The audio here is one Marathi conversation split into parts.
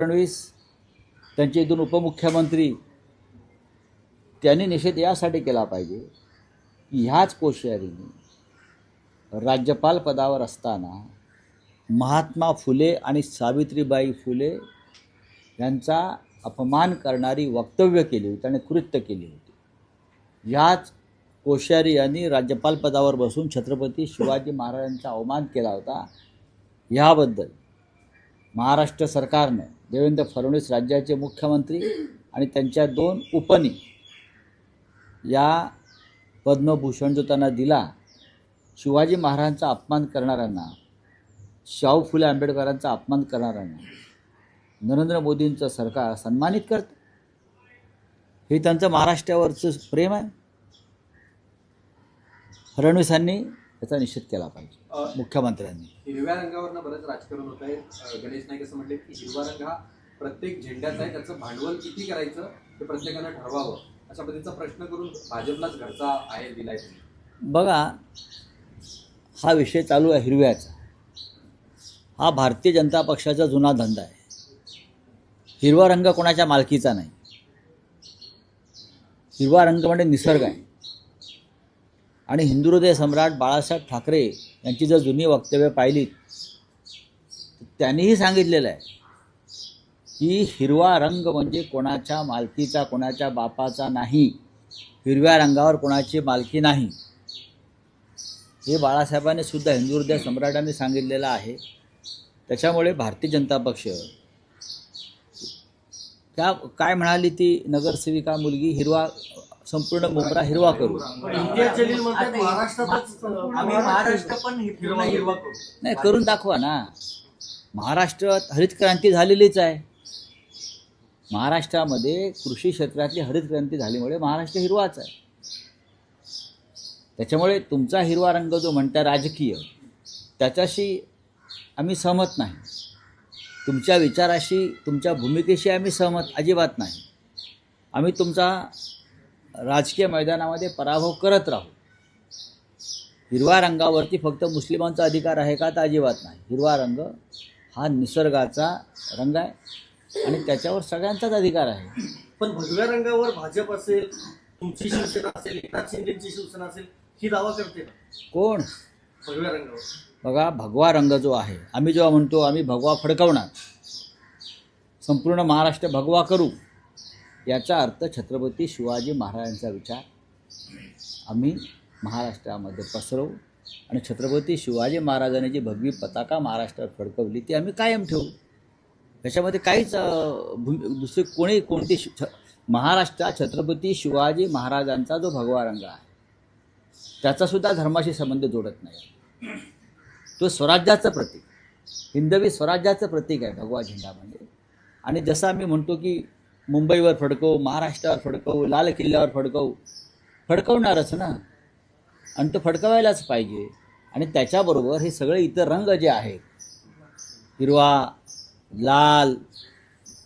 फडणवीस त्यांचे दोन उपमुख्यमंत्री त्यांनी निषेध यासाठी केला पाहिजे की ह्याच कोश्यारीने राज्यपाल पदावर असताना महात्मा फुले आणि सावित्रीबाई फुले यांचा अपमान करणारी वक्तव्य केली होती आणि कृत्य केली होती. ह्याच कोश्यारी यांनी राज्यपाल पदावर बसून छत्रपती शिवाजी महाराजांचा अवमान केला होता. ह्याबद्दल महाराष्ट्र सरकारनं देवेंद्र फडणवीस राज्याचे मुख्यमंत्री आणि त्यांच्या दोन उपनी या पद्मभूषण जो त्यांना दिला शिवाजी महाराजांचा अपमान करणाऱ्यांना शाहू फुले आंबेडकरांचा अपमान करणाऱ्यांना नरेंद्र मोदींचं सरकार सन्मानित करतं. हे त्यांचं महाराष्ट्रावरचं प्रेम आहे. फडणवीसांनी याचा निषेध केला पाहिजे. मुख्यमंत्र्यांनी. हिरव्या रंगावरनं बरंच राजकारण होत आहे. गणेश नाईक असं म्हटले की हिरवा रंग हा प्रत्येक झेंड्याचा आहे. त्याचं भांडवल किती करायचं हे प्रत्येकानं ठरवावं. अशा पद्धतीचा प्रश्न करून भाजपलाच घरचा आहे दिलाय बघा हा विषय चालू आहे हिरव्याचा. हा भारतीय जनता पक्षाचा जुना धंदा आहे. हिरवा रंग कोणाच्या मालकीचा नाही. हिरवा रंग म्हणजे निसर्ग आहे. आणि हिंदू हृदय सम्राट बाळासाहेब ठाकरे यांची जर जुनी वक्तव्य पाहिलीत त्यांनीही सांगितलेलं आहे की हिरवा रंग म्हणजे कोणाच्या मालकीचा कोणाच्या बापाचा नाही. हिरव्या रंगावर कोणाची मालकी नाही. हे बाळासाहेबांनी सुद्धा हिंदू हृदय सम्राटांनी सांगितलेलं आहे. त्याच्यामुळे भारतीय जनता पक्ष त्या काय म्हणाली ती नगरसेविका मुलगी हिरवा संपूर्ण मोगरा हिरवा करू. इम्तियाज जलील म्हणतात महाराष्ट्रातच आम्ही महाराष्ट्र पण हिरवा हिरवा करू. नाही करून दाखवा ना. महाराष्ट्रात हरित क्रांती झालेलीच आहे. महाराष्ट्रामध्ये कृषी क्षेत्रातली हरित क्रांती झाल्यामुळे महाराष्ट्र हिरवाच आहे. त्याच्यामुळे तुमचा हिरवा रंग जो म्हणता राजकीय त्याच्याशी आम्ही सहमत नाही. तुमच्या विचाराशी तुमच्या भूमिकेशी आम्ही सहमत अजिबात नाही. आम्ही तुमचा राजकीय मैदानामध्ये पराभव करत राहू. हिरव्या रंगावरती फक्त मुस्लिमांचा अधिकार आहे का तर अजिबात नाही. हिरवा रंग हा निसर्गाचा रंग आहे आणि त्याच्यावर सगळ्यांचाच अधिकार आहे. पण भगव्या रंगावर भाजप असेल तुमची शिवसेना असेल एकनाथ शिंदेची शिवसेना असेल ही दावा करते कोण? भगव्या रंगावर. बघा भगवा रंग जो आहे आम्ही जेव्हा म्हणतो आम्ही भगवा फडकवणार. संपूर्ण महाराष्ट्र भगवा करू. याचा अर्थ छत्रपती शिवाजी महाराजांचा विचार. आम्ही महाराष्ट्रामध्ये पसरवू आणि छत्रपती शिवाजी महाराजांनी जी भगवी पताका महाराष्ट्रात फडकवली ती आम्ही कायम ठेवू. त्याच्यामध्ये काहीच भूमी दुसरी दुसरे कोणी कोणती छ महाराष्ट्रात छत्रपती शिवाजी महाराजांचा जो भगवा रंग आहे त्याचासुद्धा धर्माशी संबंध जोडत नाही. तो स्वराज्याचं प्रतीक. हिंदवी स्वराज्याचं प्रतीक आहे भगवा झेंडा म्हणजे. आणि जसं आम्ही म्हणतो की मुंबईवर फडकवू महाराष्ट्रावर फडकवू लाल किल्ल्यावर फडकवू. फडकवणारच ना. आणि तो फडकवायलाच पाहिजे. आणि त्याच्याबरोबर हे सगळे इतर रंग जे आहेत हिरवा लाल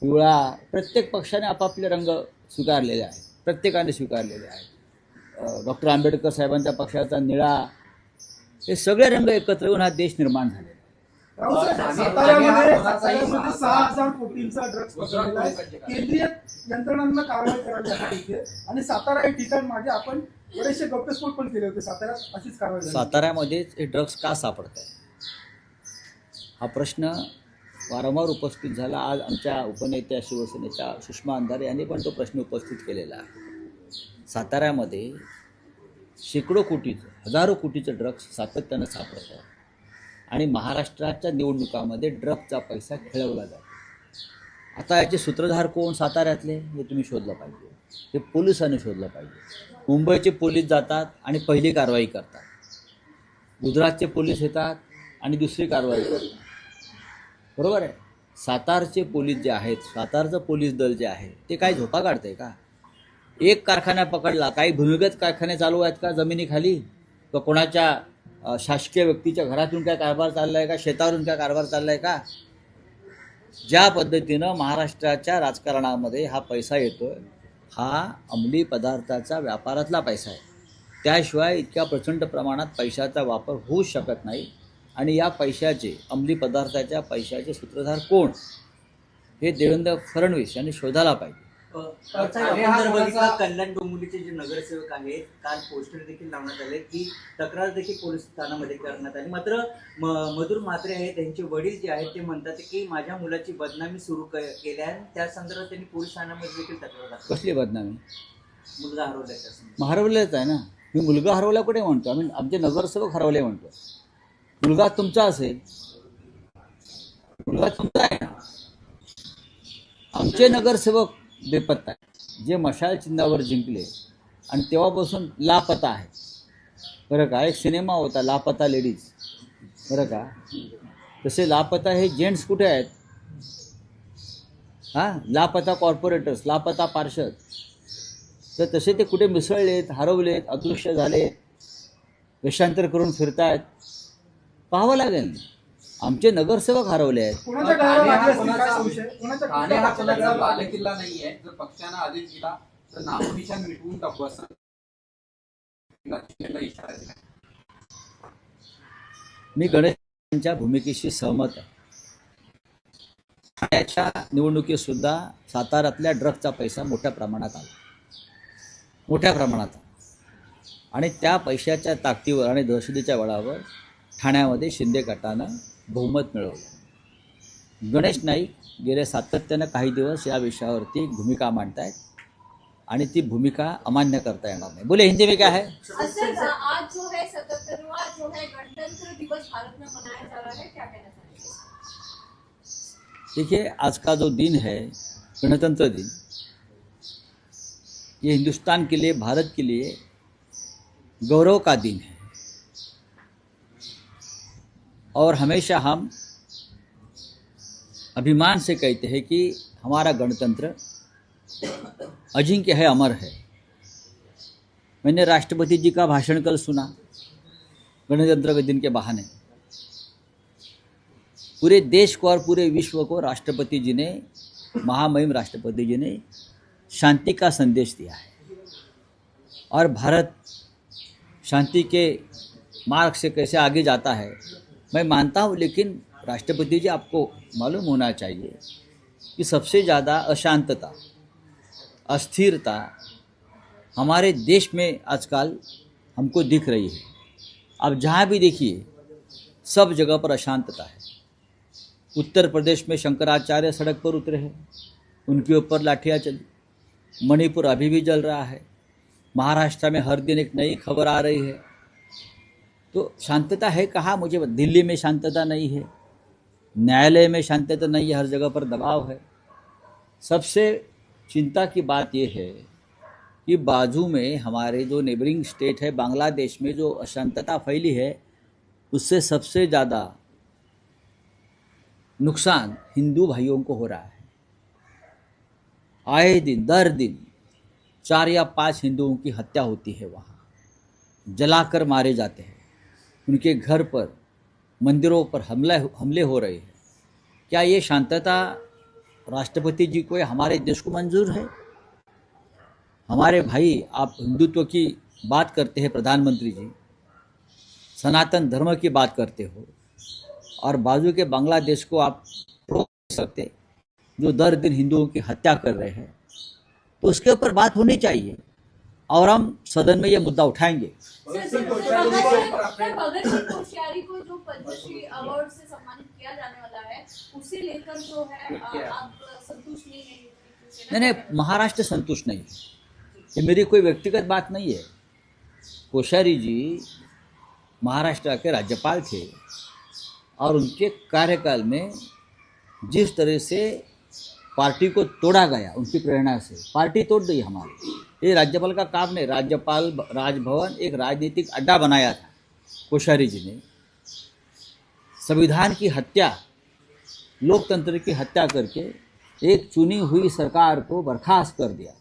पिवळा प्रत्येक पक्षाने आपापले रंग स्वीकारलेले आहेत. प्रत्येकाने स्वीकारलेले आहेत. डॉक्टर आंबेडकर साहेबांच्या पक्षाचा निळा हे सगळे रंग एकत्र येऊन हा देश निर्माण झालेला आहे. साताऱ्यामध्ये साताऱ्यामध्ये सहा हजार कोटींचा ड्रग्ज पकडलेला आहे. केंद्रीय यंत्रणांना कारवाई करावी लागते आणि सातारा हे ठिकाण मागे आपण बरेचसे गप्पस्फोट पण केले होते. साताऱ्यात अशीच कारवाई झाली. साताऱ्यामध्येच हे ड्रग्ज का सापडत आहे हा प्रश्न वारंवार उपस्थित झाला. आज आमच्या उपनेत्या शिवसेनेच्या सुषमा अंधारे यांनी पण तो प्रश्न उपस्थित केलेला आहे. साताऱ्यामध्ये शेकडो कोटीचं हजारो कोटीचं ड्रग्ज सातत्यानं सापडत आहे आणि महाराष्ट्राच्या निवडणुकामध्ये ड्रगचा पैसा खेळवला जातो. आता याचे सूत्रधार कोण? साताऱ्यातले. हे तुम्ही शोधलं पाहिजे. हे पोलिसांनी शोधलं पाहिजे. मुंबईचे पोलीस जातात आणि पहिली कारवाई करतात. गुजरातचे पोलीस येतात आणि दुसरी कारवाई करतात. बरोबर आहे? सातारचे पोलीस जे आहेत सातारचं पोलीस दल जे आहे ते काय झोपा काढतंय का? एक कारखाना पकडला काही भूमिगत कारखाने चालू आहेत का? जमिनीखाली? का कोणाच्या शासकीय व्यक्तीच्या घरातून काय कारभार चालला आहे का? शेतावरून काय कारभार चालला आहे का? ज्या पद्धतीनं महाराष्ट्राच्या राजकारणामध्ये हा पैसा येतो आहे हा अंमली पदार्थाचा व्यापारातला पैसा आहे. त्याशिवाय इतक्या प्रचंड प्रमाणात पैशाचा वापर होऊ शकत नाही. आणि या पैशाचे अंमली पदार्थाच्या पैशाचे सूत्रधार कोण? हे देवेंद्र फडणवीस यांनी शोधायला पाहिजे. बघितलं कल्याण डोंबिवलीचे जे नगरसेवक आहेत काल पोस्टर देखील लावण्यात आले की तक्रार देखील पोलीस ठाण्यामध्ये करण्यात आली. मात्र मधुर म्हात्रे आहेत त्यांचे वडील जे आहेत ते म्हणतात की माझ्या मुलाची बदनामी सुरू केल्या त्या संदर्भात त्यांनी पोलीस ठाण्यामध्ये देखील तक्रार दाखल कसली बदनामी? मुलगा. मग हरवलेच आहे ना? मी मुलगा हरवला कुठे म्हणतो? आम्ही आमचे नगरसेवक हरवले म्हणतो. मुलगा तुमचा असेल. मुलगा तुमचा आहे ना? आमचे नगरसेवक बेपत्ता आहे. जे मशाल चिन्हावर जिंकले आणि तेव्हापासून लापता आहे. बरं का? एक सिनेमा होता लापता लेडीज. बरं का? तसे लापता हे जेंट्स कुठे आहेत? हां? लापता कॉर्पोरेटर्स लापता पार्षद. तर तसे ते कुठे मिसळलेत हरवलेत अदृश्य झाले वेषांतर करून फिरतायत? पाहावं लागेल. आमचे नगरसेवक हरवले आहेत. कोणाच्या ठाणे गावाला हा लागले असतील काय कोणाचा- संशय? कोणाच्या ठाणे हा पक्षाच्या कोणाचा गावाला लागले? बालेकिल्ला नाहीये जर पक्षानं आदेश दिला तर नामनिशान मिटवून टाकू असं इशारा दिला मी गणेशांच्या भूमिकेशी सहमत आहे. ठाण्याच्या निवडणुकीत सुद्धा साताऱ्यातल्या ड्रगचा पैसा मोठ्या प्रमाणात आला. मोठ्या प्रमाणात आणि त्या पैशाच्या ताकदीवर आणि दहशतीच्या बळावर ठाण्यामध्ये शिंदे गटानं बहुमत मिळवलं. गणेश नाईक गेल्या सातत्यानं काही दिवस या विषयावरती भूमिका मांडतायत आणि ती भूमिका अमान्य करता येणार नाही. बोले हिंदी में क्या है आज जो है सतहत्तरवा जो है गणतंत्र दिवस भारत में मनाया जा रहा है क्या कहना चाहेंगे देखिए आज का जो दिन है गणतंत्र दिन ये हिंदुस्तान के लिए भारत के लिए गौरव का दिन है। और हमेशा हम अभिमान से कहते हैं कि हमारा गणतंत्र अजिंक्य है, अमर है। मैंने राष्ट्रपति जी का भाषण कल सुना, गणतंत्र के दिन के बहाने। पूरे देश को और पूरे विश्व को राष्ट्रपति जी ने, महामहिम राष्ट्रपति जी ने शांति का संदेश दिया है। और भारत शांति के मार्ग से कैसे आगे जाता है मैं मानता हूँ, लेकिन राष्ट्रपति जी, आपको मालूम होना चाहिए कि सबसे ज़्यादा अशांतता, अस्थिरता हमारे देश में आजकल हमको दिख रही है। अब जहाँ भी देखिए, सब जगह पर अशांतता है। उत्तर प्रदेश में शंकराचार्य सड़क पर उतरे हैं, उनके ऊपर लाठियाँ चली। मणिपुर अभी भी जल रहा है। महाराष्ट्र में हर दिन एक नई खबर आ रही है। तो शांतता है कहाँ? मुझे दिल्ली में शांतता नहीं है। न्यायालय में शांतता नहीं है, हर जगह पर दबाव है। सबसे चिंता की बात यह है कि बाजू में हमारे जो नेबरिंग स्टेट है, बांग्लादेश में जो अशांतता फैली है, उससे सबसे ज़्यादा नुकसान हिंदू भाइयों को हो रहा है। आए दिन, दर दिन चार या पाँच हिंदुओं की हत्या होती है वहाँ। जलाकर मारे जाते हैं। उनके घर पर मंदिरों पर हमला, हमले हो रहे हैं। क्या ये शांतता राष्ट्रपति जी को हमारे देश को मंजूर है? हमारे भाई, आप हिंदुत्व की बात करते हैं, प्रधानमंत्री जी। सनातन धर्म की बात करते हो। और बाजू के बांग्लादेश को आप रोक सकते, जो दर दिन हिंदुओं की हत्या कर रहे हैं। तो उसके ऊपर बात होनी चाहिए। और हम सदन में ये मुद्दा उठाएँगे। नहीं नहीं, महाराष्ट्र संतुष्ट नहीं है। ये मेरी कोई व्यक्तिगत बात नहीं है। कोश्यारी जी महाराष्ट्र के राज्यपाल थे और उनके कार्यकाल में जिस तरह से पार्टी को तोड़ा गया उनकी प्रेरणा से। पार्टी तोड़ दी हमारी। ये राज्यपाल का काम नहीं, राज्यपाल राजभवन एक राजनीतिक अड्डा बनाया था, कोश्यारी जी ने। संविधान की हत्या, लोकतंत्र की हत्या करके एक चुनी हुई सरकार को बर्खास्त कर दिया।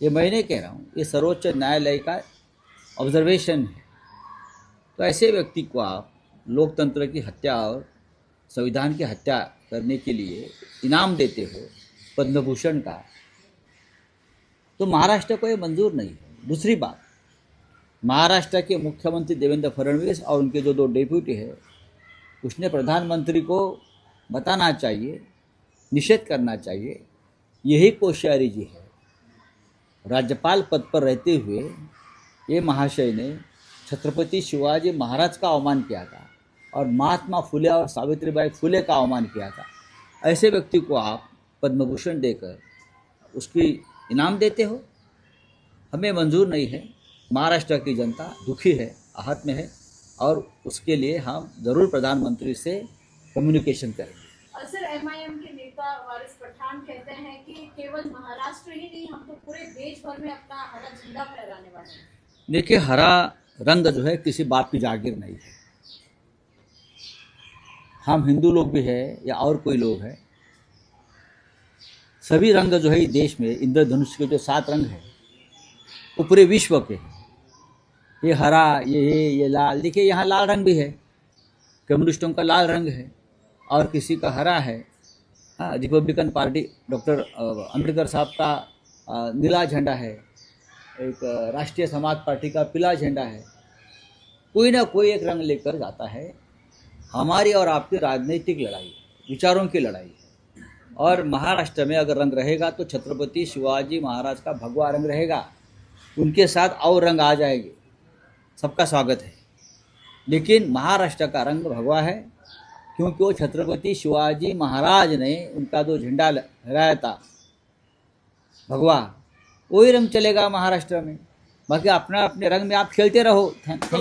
ये मैं नहीं कह रहा हूँ, ये सर्वोच्च न्यायालय का ऑब्जर्वेशन है। तो ऐसे व्यक्ति को आप लोकतंत्र की हत्या और संविधान की हत्या करने के लिए इनाम देते हो पद्म भूषण का तो महाराष्ट्र को ये मंजूर नहीं है। दूसरी बात, महाराष्ट्र के मुख्यमंत्री देवेंद्र फडणवीस और उनके जो दो डेप्यूटी है, उसने प्रधानमंत्री को बताना चाहिए, निषेध करना चाहिए, यही कोश्यारी जी है। राज्यपाल पद पर रहते हुए ये महाशय ने छत्रपति शिवाजी महाराज का अवमान किया था। और महात्मा फुले और सावित्रीबाई फुले का अवमान किया था। ऐसे व्यक्ति को आप पद्म भूषण देकर उसकी इनाम देते हो। हमें मंजूर नहीं है। महाराष्ट्र की जनता दुखी है आहत में है और उसके लिए हम ज़रूर प्रधानमंत्री से कम्युनिकेशन करेंगे। सर एमआईएम के नेता वारिस पठान कहते हैं कि केवल महाराष्ट्र ही नहीं हम तो पूरे देश भर में अपना हरा झंडा फहराने वाले हैं। देखिए हरा रंग जो है किसी बाप की जागीर नहीं है। हम हिंदू लोग भी है या और कोई लोग है, सभी रंग जो है देश में, इंद्रधनुष के जो सात रंग है, वो पूरे विश्व के हैं। ये हरा, ये ये ये लाल, देखिए यहाँ लाल रंग भी है कम्युनिस्टों का लाल रंग है, और किसी का हरा है। हाँ Republican party, doctor Ambedkar Saheb का नीला झंडा है, एक राष्ट्रीय समाज पार्टी का पीला झंडा है। कोई ना कोई एक रंग लेकर जाता है। हमारी और आपकी राजनीतिक लड़ाई, विचारों की लड़ाई और महाराष्ट्र में अगर रंग रहेगा तो छत्रपति शिवाजी महाराज का भगवा रंग रहेगा। उनके साथ और रंग आ जाएँगे। सबका स्वागत है। लेकिन महाराष्ट्र का रंग भगवा है, क्योंकि वो छत्रपति शिवाजी महाराज ने उनका जो झंडा लहराया था, भगवा, वही रंग चलेगा महाराष्ट्र में। बाकी अपना अपने रंग में आप खेलते रहो। Thank you.